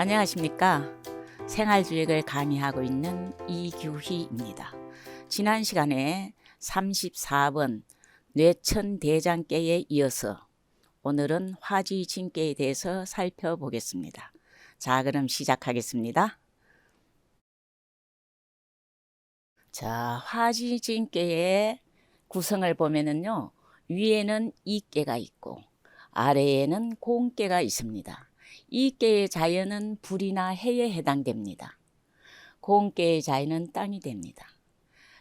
안녕하십니까. 생활주역을 강의하고 있는 이규희입니다. 지난 시간에 34번 뇌천대장계에 이어서 오늘은 화지진계에 대해서 살펴보겠습니다. 자, 그럼 시작하겠습니다. 자, 화지진계의 구성을 보면은요, 위에는 이계가 있고, 아래에는 공계가 있습니다. 이계의 자연은 불이나 해에 해당됩니다. 공계의 자연은 땅이 됩니다.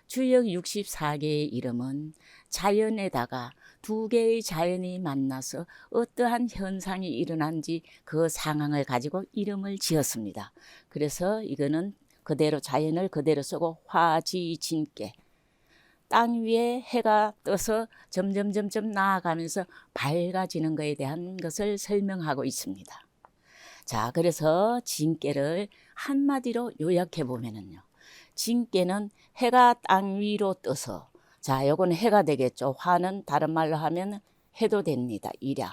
주역 64개의 이름은 자연에다가 두 개의 자연이 만나서 어떠한 현상이 일어난지 그 상황을 가지고 이름을 지었습니다. 그래서 이거는 그대로 자연을 그대로 쓰고 화지진계. 땅 위에 해가 떠서 점점 점점 나아가면서 밝아지는 것에 대한 것을 설명하고 있습니다. 자, 그래서 진깨를 한마디로 요약해 보면은요. 진깨는 해가 땅 위로 떠서 자, 요건 해가 되겠죠. 화는 다른 말로 하면 해도 됩니다. 이랴.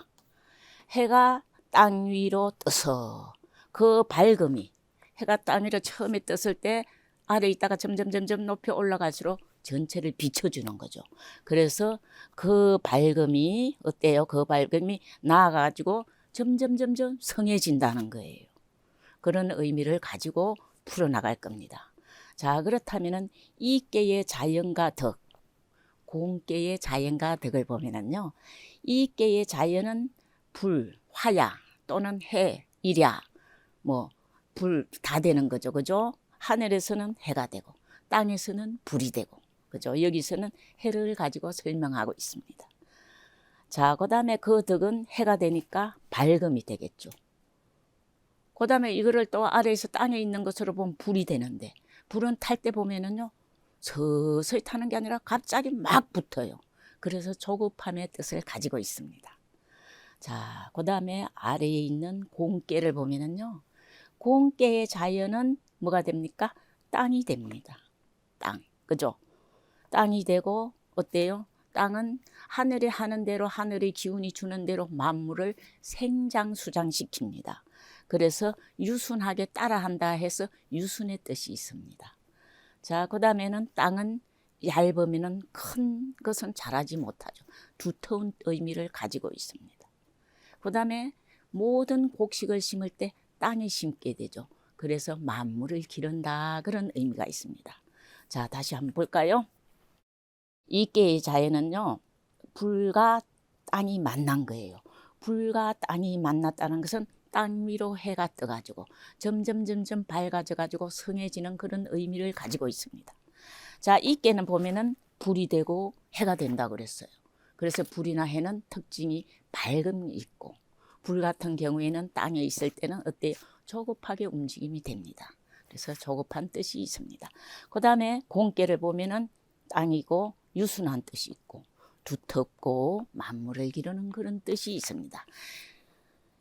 해가 땅 위로 떠서 그 밝음이 해가 땅 위로 처음에 떴을 때 아래 있다가 점점 점점 높이 올라갈수록 전체를 비춰주는 거죠. 그래서 그 밝음이 어때요? 그 밝음이 나아가지고 점점 점점 성해진다는 거예요. 그런 의미를 가지고 풀어나갈 겁니다. 자 그렇다면은 이계의 자연과 덕, 공계의 자연과 덕을 보면은요, 이계의 자연은 불, 화야 또는 해, 일야, 뭐 불 다 되는 거죠, 그죠? 하늘에서는 해가 되고 땅에서는 불이 되고 그죠? 여기서는 해를 가지고 설명하고 있습니다. 자, 그 다음에 그 덕은 해가 되니까 밝음이 되겠죠. 그 다음에 이거를 또 아래에서 땅에 있는 것으로 보면 불이 되는데, 불은 탈 때 보면은요, 서서히 타는 게 아니라 갑자기 막 붙어요. 그래서 조급함의 뜻을 가지고 있습니다. 자, 그 다음에 아래에 있는 공깨를 보면은요, 공깨의 자연은 뭐가 됩니까? 땅이 됩니다. 땅. 그죠? 땅이 되고 어때요? 땅은 하늘이 하는 대로 하늘의 기운이 주는 대로 만물을 생장수장시킵니다. 그래서 유순하게 따라한다 해서 유순의 뜻이 있습니다. 자, 그 다음에는 땅은 얇으면 큰 것은 자라지 못하죠. 두터운 의미를 가지고 있습니다. 그 다음에 모든 곡식을 심을 때 땅에 심게 되죠. 그래서 만물을 기른다 그런 의미가 있습니다. 자, 다시 한번 볼까요? 이계의 자연은요, 불과 땅이 만난 거예요. 불과 땅이 만났다는 것은 땅 위로 해가 떠가지고 점점 점점 밝아져가지고 성해지는 그런 의미를 가지고 있습니다. 자, 이계는 보면은 불이 되고 해가 된다 그랬어요. 그래서 불이나 해는 특징이 밝음이 있고 불 같은 경우에는 땅에 있을 때는 어때요? 조급하게 움직임이 됩니다. 그래서 조급한 뜻이 있습니다. 그 다음에 공깨를 보면은 땅이고 유순한 뜻이 있고 두텁고 만물을 기르는 그런 뜻이 있습니다.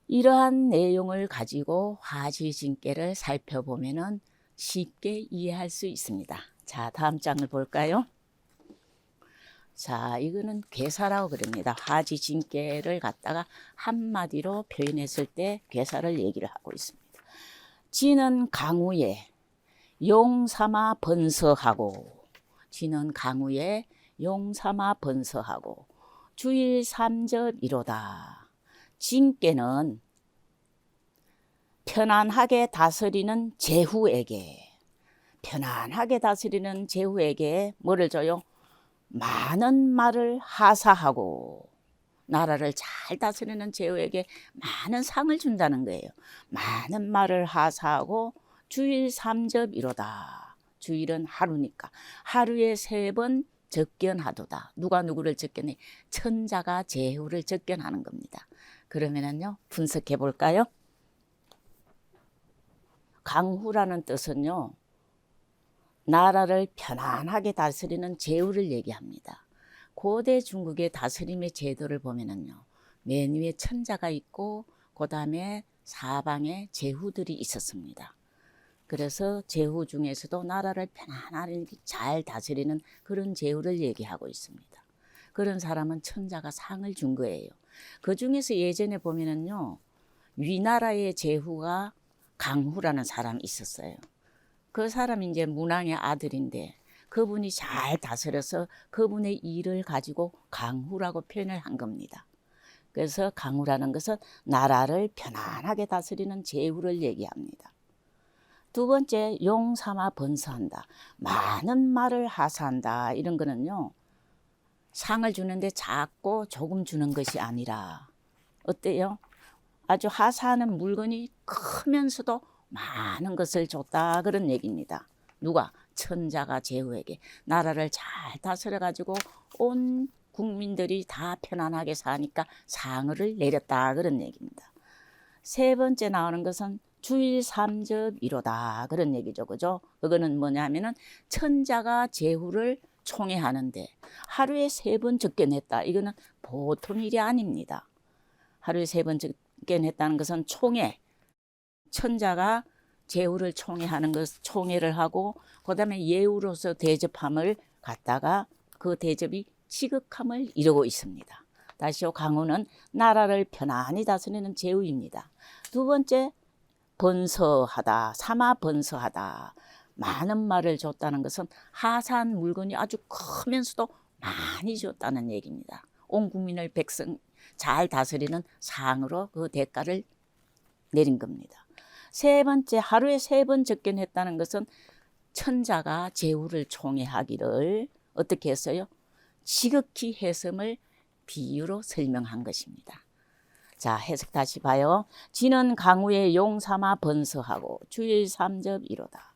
이러한 내용을 가지고 화지진계를 살펴보면은 쉽게 이해할 수 있습니다. 자, 다음 장을 볼까요? 자, 이거는 괴사라고 그럽니다. 화지진계를 갖다가 한마디로 표현했을 때 괴사를 얘기를 하고 있습니다. 지는 강우에 용삼아 번서하고 지는 강우에 용삼아 번서하고 주일 삼접 이로다. 진께는 편안하게 다스리는 제후에게 편안하게 다스리는 제후에게 뭐를 줘요? 많은 말을 하사하고 나라를 잘 다스리는 제후에게 많은 상을 준다는 거예요. 많은 말을 하사하고 주일 삼접 이로다. 주일은 하루니까 하루에 세 번 적견하도다. 누가 누구를 적견해? 천자가 제후를 적견하는 겁니다. 그러면은요 분석해 볼까요? 강후라는 뜻은요 나라를 편안하게 다스리는 제후를 얘기합니다. 고대 중국의 다스림의 제도를 보면은요 맨 위에 천자가 있고 그 다음에 사방에 제후들이 있었습니다. 그래서 제후 중에서도 나라를 편안하게 잘 다스리는 그런 제후를 얘기하고 있습니다. 그런 사람은 천자가 상을 준 거예요. 그 중에서 예전에 보면은요, 위나라의 제후가 강후라는 사람이 있었어요. 그 사람이 이제 문왕의 아들인데 그분이 잘 다스려서 그분의 일을 가지고 강후라고 표현을 한 겁니다. 그래서 강후라는 것은 나라를 편안하게 다스리는 제후를 얘기합니다. 두 번째 용 삼아 번서한다. 많은 말을 하사한다. 이런 거는요. 상을 주는데 작고 조금 주는 것이 아니라 어때요? 아주 하사하는 물건이 크면서도 많은 것을 줬다 그런 얘기입니다. 누가 천자가 제후에게 나라를 잘 다스려 가지고 온 국민들이 다 편안하게 사니까 상을 내렸다 그런 얘기입니다. 세 번째 나오는 것은 주일 삼접 이로다 그런 얘기죠, 그죠? 그거는 뭐냐면은 천자가 제후를 총회하는데 하루에 세 번 접견했다. 이거는 보통 일이 아닙니다. 하루에 세 번 접견했다는 것은 총회 천자가 제후를 총회하는 것 총회를 하고 그다음에 예우로서 대접함을 갖다가 그 대접이 지극함을 이루고 있습니다. 다시요 강호는 나라를 편안히 다스리는 제후입니다. 두 번째 번서하다 삼아 번서하다 많은 말을 줬다는 것은 하산 물건이 아주 크면서도 많이 줬다는 얘기입니다. 온 국민을 백성 잘 다스리는 상으로 그 대가를 내린 겁니다. 세 번째 하루에 세 번 접견했다는 것은 천자가 제후를 총회하기를 어떻게 했어요? 지극히 해섬을 비유로 설명한 것입니다. 자 해석 다시 봐요. 지는 강우의 용 삼아 번서하고 주일 삼접 이로다.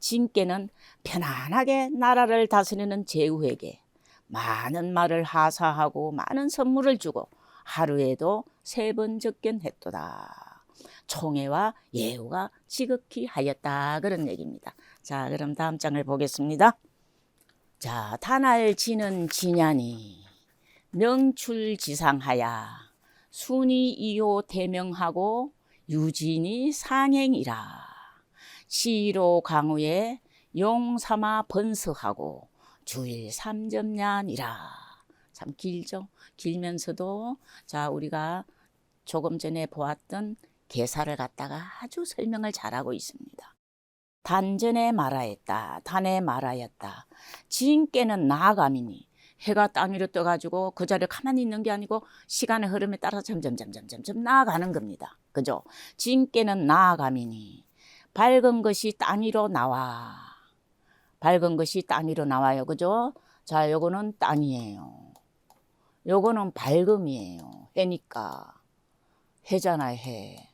진께는 편안하게 나라를 다스리는 제후에게 많은 말을 하사하고 많은 선물을 주고 하루에도 세 번 접견했도다. 총회와 예우가 지극히 하였다 그런 얘기입니다. 자 그럼 다음 장을 보겠습니다. 자 단알 지는 지냐니 명출지상하야 순이 이호 대명하고 유진이 상행이라 시로 강우에 용 삼아 번서하고 주일 삼점년이라 참 길죠 길면서도 자 우리가 조금 전에 보았던 개사를 갖다가 아주 설명을 잘하고 있습니다. 단전에 말하였다. 단에 말하였다. 지인께는 나아감이니 해가 땅 위로 떠가지고 그 자리에 가만히 있는 게 아니고 시간의 흐름에 따라 점점 점점 점점 나아가는 겁니다. 그죠? 지인께는 나아감이니 밝은 것이 땅 위로 나와. 밝은 것이 땅 위로 나와요. 그죠? 자, 요거는 땅이에요. 요거는 밝음이에요. 해니까. 해잖아요, 해.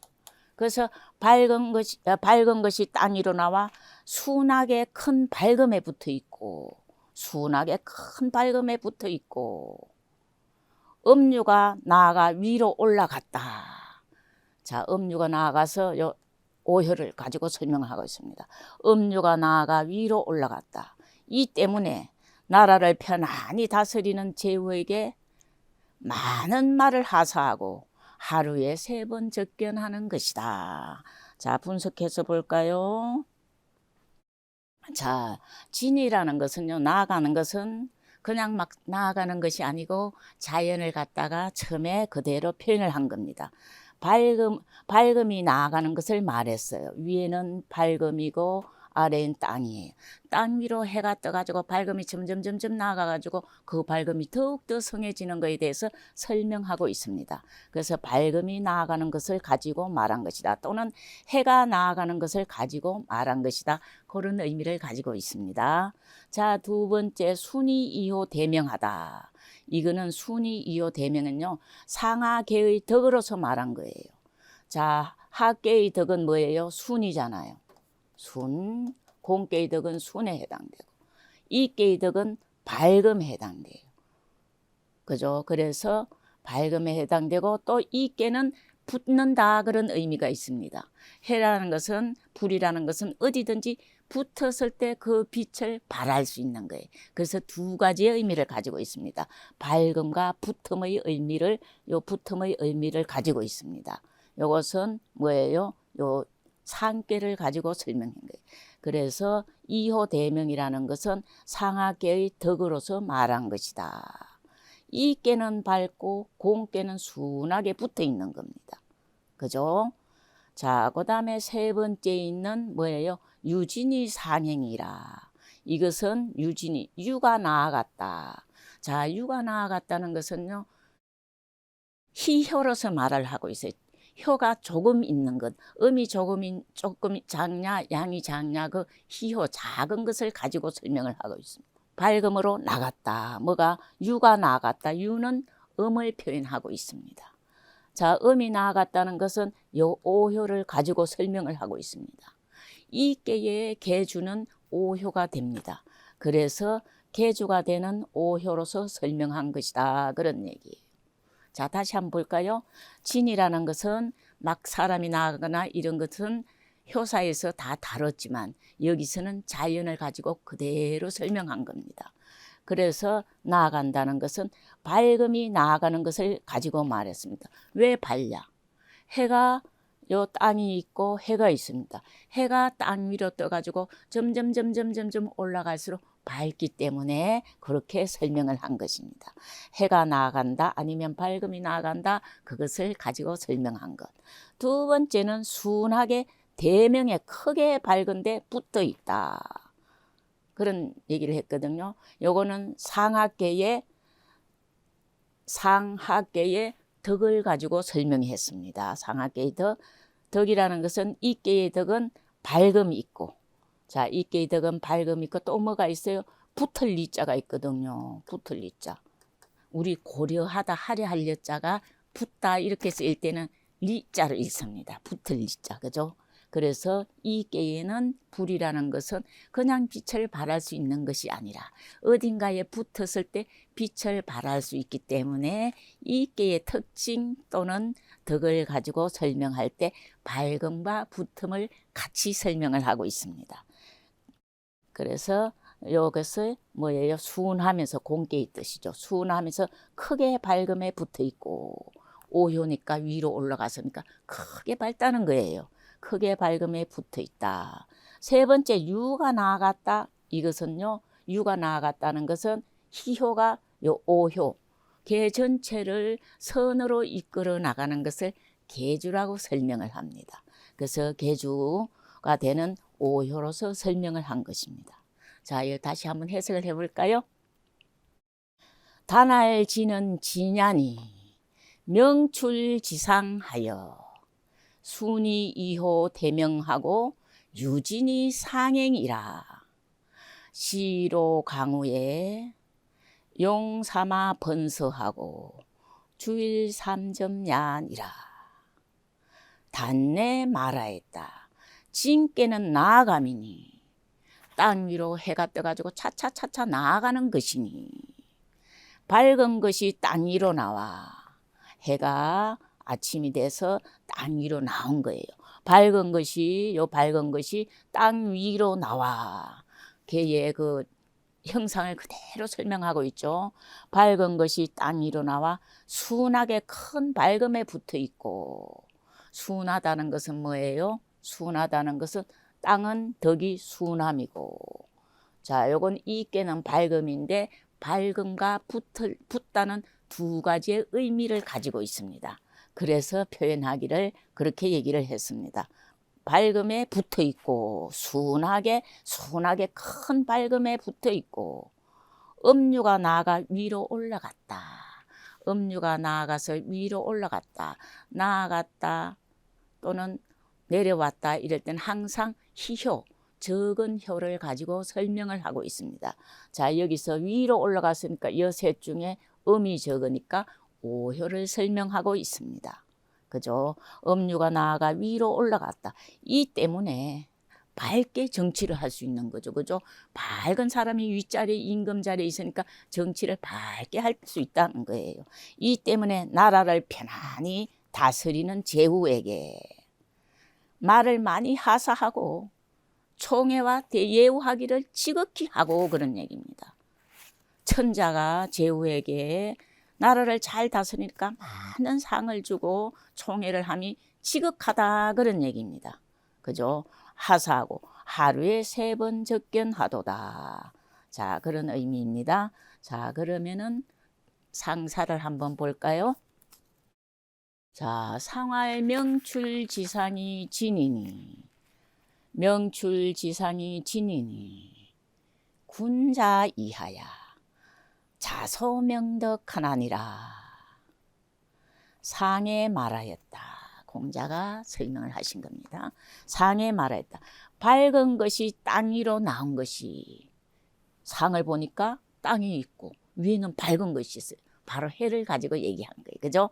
그래서 밝은 것이 아, 밝은 것이 땅 위로 나와 순하게 큰 밝음에 붙어 있고 순하게 큰 밝음에 붙어 있고 음류가 나아가 위로 올라갔다. 자, 음류가 나아가서 요 오혀를 가지고 설명하고 있습니다. 음류가 나아가 위로 올라갔다. 이 때문에 나라를 편안히 다스리는 제후에게 많은 말을 하사하고 하루에 세 번 접견하는 것이다. 자, 분석해서 볼까요? 자, 진이라는 것은요, 나아가는 것은 그냥 막 나아가는 것이 아니고 자연을 갖다가 처음에 그대로 표현을 한 겁니다. 밝음, 밝음이 나아가는 것을 말했어요. 위에는 밝음이고 아래는 땅이에요. 땅 위로 해가 떠가지고 밝음이 점점 점점 나아가가지고 그 밝음이 더욱더 성해지는 것에 대해서 설명하고 있습니다. 그래서 밝음이 나아가는 것을 가지고 말한 것이다. 또는 해가 나아가는 것을 가지고 말한 것이다. 그런 의미를 가지고 있습니다. 자, 두 번째 순위 이호 대명하다. 이거는 순위 이호 대명은요. 상하계의 덕으로서 말한 거예요. 자, 하계의 덕은 뭐예요? 순이잖아요. 순, 공개의 덕은 순에 해당되고 이계의 덕은 밝음에 해당돼요. 그죠? 그래서 밝음에 해당되고 또 이계는 붙는다 그런 의미가 있습니다. 해라는 것은 불이라는 것은 어디든지 붙었을 때 그 빛을 발할 수 있는 거예요. 그래서 두 가지의 의미를 가지고 있습니다. 밝음과 붙음의 의미를 요 붙음의 의미를 가지고 있습니다. 요것은 뭐예요? 요 상계를 가지고 설명한 거예요. 그래서 이호 대명이라는 것은 상하계의 덕으로서 말한 것이다. 이 깨는 밝고 공 깨는 순하게 붙어 있는 겁니다. 그죠? 자, 그 다음에 세 번째 있는 뭐예요? 유진이 상행이라. 이것은 유진이, 유가 나아갔다. 자, 유가 나아갔다는 것은요, 희혀로서 말을 하고 있어요. 혀가 조금 있는 것, 음이 조금, 인- 조금 작냐, 양이 작냐, 그 희호, 작은 것을 가지고 설명을 하고 있습니다. 밝음으로 나갔다. 뭐가? 유가 나갔다. 유는 음을 표현하고 있습니다. 자, 음이 나아갔다는 것은 요 오효를 가지고 설명을 하고 있습니다. 이 깨의 개주는 오효가 됩니다. 그래서 개주가 되는 오효로서 설명한 것이다. 그런 얘기예요. 자, 다시 한번 볼까요? 진이라는 것은 막 사람이 나가거나 이런 것은 효사에서 다 다뤘지만 여기서는 자연을 가지고 그대로 설명한 겁니다. 그래서 나아간다는 것은 밝음이 나아가는 것을 가지고 말했습니다. 왜 밝냐? 해가 요 땅이 있고 해가 있습니다. 해가 땅 위로 떠가지고 점점 점점 점점 올라갈수록 밝기 때문에 그렇게 설명을 한 것입니다. 해가 나아간다 아니면 밝음이 나아간다 그것을 가지고 설명한 것. 두 번째는 순하게 대명에 크게 밝은데 붙어 있다. 그런 얘기를 했거든요. 요거는 상하계의 상하계의 덕을 가지고 설명했습니다. 상하계의 덕. 덕이라는 것은 이계의 덕은 밝음이 있고 자, 이계의 덕은 밝음이 있고 또 뭐가 있어요? 붙을 리자가 있거든요. 붙을 리자. 우리 고려하다 하려 할 여자가 붙다 이렇게 쓰일 때는 리자를 읽습니다. 붙을 리자. 그죠? 그래서 이 깨에는 불이라는 것은 그냥 빛을 발할 수 있는 것이 아니라 어딘가에 붙었을 때 빛을 발할 수 있기 때문에 이 깨의 특징 또는 덕을 가지고 설명할 때 밝음과 붙음을 같이 설명을 하고 있습니다. 그래서 이것을 뭐예요? 순하면서 공개의 뜻이죠. 순하면서 크게 밝음에 붙어 있고 오효니까 위로 올라가서니까 크게 밝다는 거예요. 크게 밝음에 붙어 있다. 세 번째 유가 나아갔다. 이것은요. 유가 나아갔다는 것은 희효가 요 오효 개 전체를 선으로 이끌어 나가는 것을 개주라고 설명을 합니다. 그래서 개주가 되는 오효로서 설명을 한 것입니다. 자, 이거 다시 한번 해석을 해볼까요? 단알지는 지냐니 명출지상하여 순이 이호 대명하고 유진이 상행이라 시로 강우에 용삼아 번서하고 주일 삼점야니라 단내 말하였다 진께는 나아감이니 땅 위로 해가 떠가지고 차차차차 나아가는 것이니 밝은 것이 땅 위로 나와 해가 아침이 돼서 땅 위로 나온 거예요. 밝은 것이 요 밝은 것이 땅 위로 나와. 걔의 그 형상을 그대로 설명하고 있죠. 밝은 것이 땅 위로 나와 순하게 큰 밝음에 붙어 있고 순하다는 것은 뭐예요? 순하다는 것은 땅은 덕이 순함이고 자, 요건 이께는 밝음인데 밝음과 붙을, 붙다는 두 가지의 의미를 가지고 있습니다. 그래서 표현하기를 그렇게 얘기를 했습니다. 밝음에 붙어 있고 순하게 순하게 큰 밝음에 붙어 있고 음류가 나아가 위로 올라갔다. 음류가 나아가서 위로 올라갔다. 나아갔다 또는 내려왔다 이럴 땐 항상 희효 적은 효를 가지고 설명을 하고 있습니다. 자 여기서 위로 올라갔으니까 여셋 중에 음이 적으니까 오효를 설명하고 있습니다. 그죠? 음류가 나아가 위로 올라갔다. 이 때문에 밝게 정치를 할 수 있는 거죠. 그죠? 밝은 사람이 윗자리에 임금 자리에 있으니까 정치를 밝게 할 수 있다는 거예요. 이 때문에 나라를 편안히 다스리는 제후에게 말을 많이 하사하고 총애와 예우하기를 지극히 하고 그런 얘기입니다. 천자가 제후에게 나라를 잘 다스리니까 많은 상을 주고 총애를 함이 지극하다 그런 얘기입니다. 그죠? 하사하고 하루에 세 번 접견하도다. 자, 그런 의미입니다. 자, 그러면은 상사를 한번 볼까요? 자, 상활 명출지상이 진이니 명출지상이 진이니 군자 이하야 자소명덕하나니라 상에 말하였다. 공자가 설명을 하신 겁니다. 상에 말하였다. 밝은 것이 땅 위로 나온 것이 상을 보니까 땅이 있고 위에는 밝은 것이 있어요. 바로 해를 가지고 얘기한 거예요. 그죠?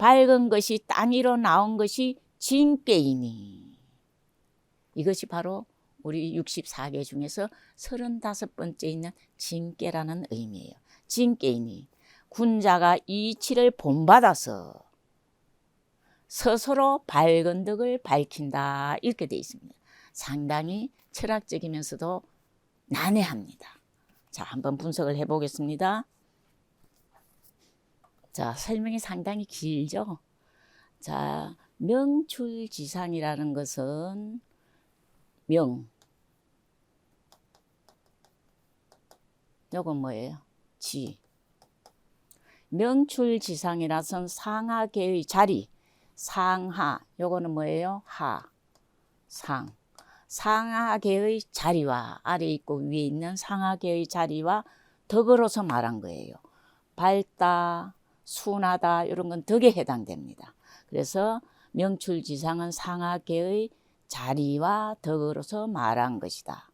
밝은 것이 땅 위로 나온 것이 진깨이니 이것이 바로 우리 64개 중에서 35번째 있는 진깨라는 의미예요. 진깨이니 군자가 이치를 본받아서 스스로 밝은 덕을 밝힌다 이렇게 돼 있습니다. 상당히 철학적이면서도 난해합니다. 자, 한번 분석을 해보겠습니다. 자, 설명이 상당히 길죠. 자, 명출지상이라는 것은 명. 요건 뭐예요? 지. 명출지상이라선 상하계의 자리. 상하. 요거는 뭐예요? 하. 상. 상하계의 자리와 아래 있고 위에 있는 상하계의 자리와 덕으로서 말한 거예요. 밝다, 순하다 이런 건 덕에 해당됩니다. 그래서 명출지상은 상하계의 자리와 덕으로서 말한 것이다.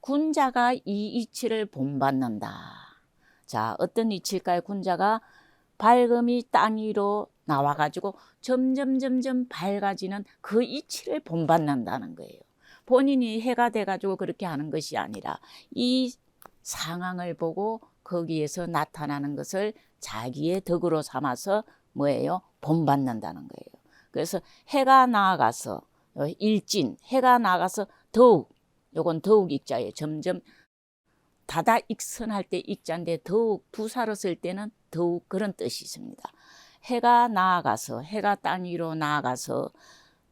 군자가 이 이치를 본받는다. 자, 어떤 이치일까요? 군자가 밝음이 땅 위로 나와가지고 점점 점점 밝아지는 그 이치를 본받는다는 거예요. 본인이 해가 돼가지고 그렇게 하는 것이 아니라 이 상황을 보고 거기에서 나타나는 것을 자기의 덕으로 삼아서 뭐예요? 본받는다는 거예요. 그래서 해가 나아가서 어, 일진, 해가 나아가서 더욱, 요건 더욱 익자예요. 점점 다다 익선할 때 익자인데 더욱 부사로 쓸 때는 더욱 그런 뜻이 있습니다. 해가 나아가서 해가 땅 위로 나아가서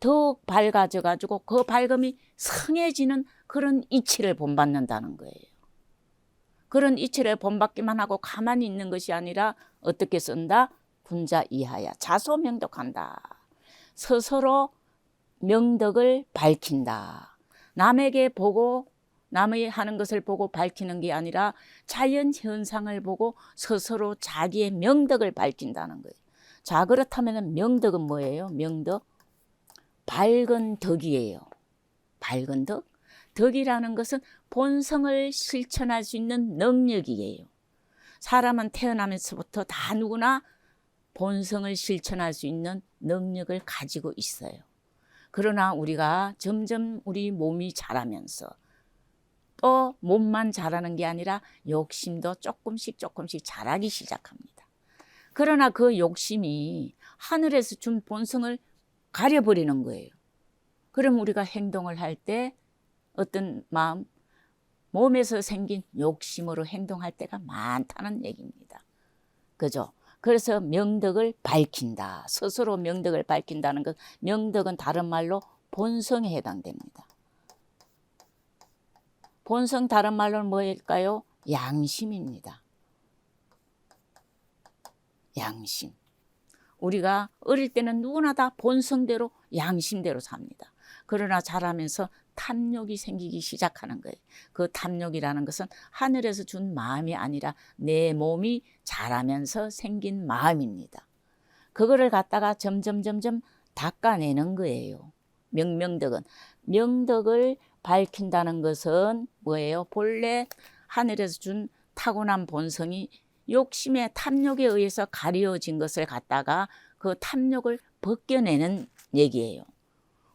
더욱 밝아져 가지고 그 밝음이 성해지는 그런 이치를 본받는다는 거예요. 그런 이치를 본받기만 하고 가만히 있는 것이 아니라 어떻게 쓴다? 군자 이하야 자소명덕한다. 스스로 명덕을 밝힌다. 남에게 보고 남의 하는 것을 보고 밝히는 게 아니라 자연 현상을 보고 스스로 자기의 명덕을 밝힌다는 거예요. 자 그렇다면 명덕은 뭐예요? 명덕 밝은 덕이에요. 밝은 덕? 덕이라는 것은 본성을 실천할 수 있는 능력이에요. 사람은 태어나면서부터 다 누구나 본성을 실천할 수 있는 능력을 가지고 있어요. 그러나 우리가 점점 우리 몸이 자라면서 또 몸만 자라는 게 아니라 욕심도 조금씩 조금씩 자라기 시작합니다. 그러나 그 욕심이 하늘에서 준 본성을 가려버리는 거예요. 그럼 우리가 행동을 할 때 어떤 마음, 몸에서 생긴 욕심으로 행동할 때가 많다는 얘기입니다. 그죠? 그래서 명덕을 밝힌다. 스스로 명덕을 밝힌다는 것, 명덕은 다른 말로 본성에 해당됩니다. 본성 다른 말로는 뭐일까요? 양심입니다. 양심. 우리가 어릴 때는 누구나 다 본성대로 양심대로 삽니다. 그러나 자라면서 탐욕이 생기기 시작하는 거예요. 그 탐욕이라는 것은 하늘에서 준 마음이 아니라 내 몸이 자라면서 생긴 마음입니다. 그거를 갖다가 점점 점점 닦아내는 거예요. 명명덕은 명덕을 밝힌다는 것은 뭐예요? 본래 하늘에서 준 타고난 본성이 욕심의 탐욕에 의해서 가려진 것을 갖다가 그 탐욕을 벗겨내는 얘기예요.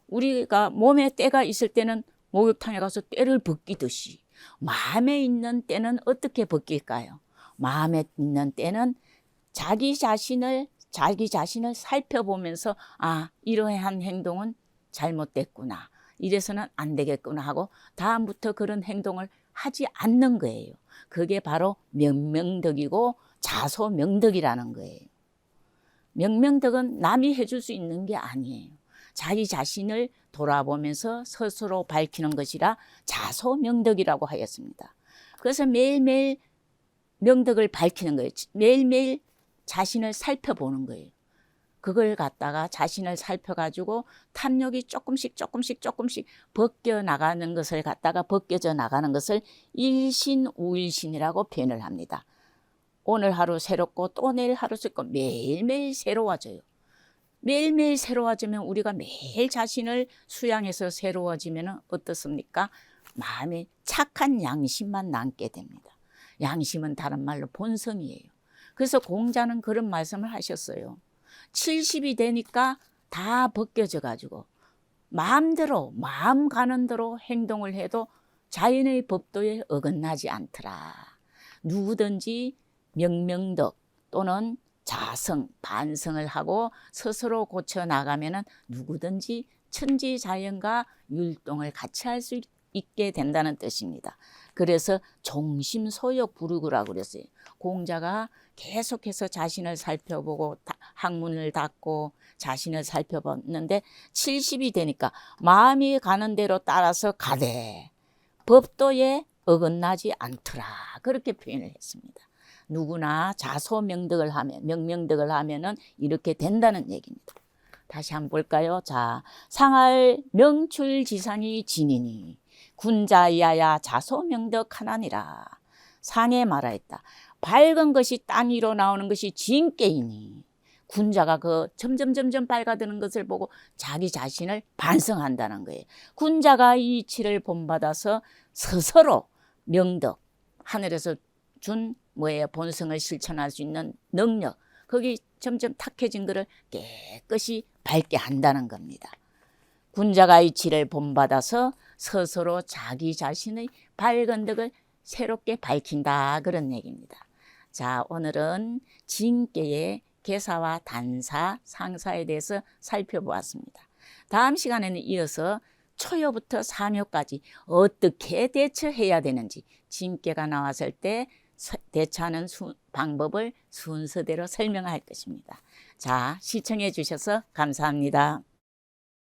우리가 몸에 때가 있을 때는 목욕탕에 가서 때를 벗기듯이 마음에 있는 때는 어떻게 벗길까요? 마음에 있는 때는 자기 자신을 자기 자신을 살펴보면서 아 이러한 행동은 잘못됐구나 이래서는 안 되겠구나 하고 다음부터 그런 행동을 하지 않는 거예요. 그게 바로 명명덕이고 자소명덕이라는 거예요. 명명덕은 남이 해줄 수 있는 게 아니에요. 자기 자신을 돌아보면서 스스로 밝히는 것이라 자소명덕이라고 하였습니다. 그래서 매일매일 명덕을 밝히는 거예요. 매일매일 자신을 살펴보는 거예요. 그걸 갖다가 자신을 살펴가지고 탐욕이 조금씩 조금씩 조금씩 벗겨 나가는 것을 갖다가 벗겨져 나가는 것을 일신우일신이라고 표현을 합니다. 오늘 하루 새롭고 또 내일 하루 새롭고 매일매일 새로워져요. 매일매일 새로워지면 우리가 매일 자신을 수양해서 새로워지면 어떻습니까? 마음에 착한 양심만 남게 됩니다. 양심은 다른 말로 본성이에요. 그래서 공자는 그런 말씀을 하셨어요. 70이 되니까 다 벗겨져 가지고 마음대로 마음 가는 대로 행동을 해도 자연의 법도에 어긋나지 않더라. 누구든지 명명덕 또는 자성, 반성을 하고 스스로 고쳐 나가면은 누구든지 천지 자연과 율동을 같이 할 수 있게 된다는 뜻입니다. 그래서 종심소욕 부르구라고 그랬어요. 공자가 계속해서 자신을 살펴보고 다- 학문을 닫고 자신을 살펴봤는데 70이 되니까 마음이 가는 대로 따라서 가되 법도에 어긋나지 않더라 그렇게 표현을 했습니다. 누구나 자소명덕을 하면 명명덕을 하면은 이렇게 된다는 얘기입니다. 다시 한번 볼까요? 자, 상할 명출지상이 진이니 군자야야 자소명덕 하나니라. 상에 말하였다. 밝은 것이 땅 위로 나오는 것이 진깨이니 군자가 그 점점 점점 밝아드는 것을 보고 자기 자신을 반성한다는 거예요. 군자가 이 이치를 본받아서 스스로 명덕 하늘에서 준 뭐예요 본성을 실천할 수 있는 능력 거기 점점 탁해진 것을 깨끗이 밝게 한다는 겁니다. 군자가 이치를 본받아서 스스로 자기 자신의 밝은 덕을 새롭게 밝힌다 그런 얘기입니다. 자 오늘은 진계의 개사와 단사, 상사에 대해서 살펴보았습니다. 다음 시간에는 이어서 초요부터 사묘까지 어떻게 대처해야 되는지 진계가 나왔을 때 서- 대처하는 수- 방법을 순서대로 설명할 것입니다. 자, 시청해 주셔서 감사합니다.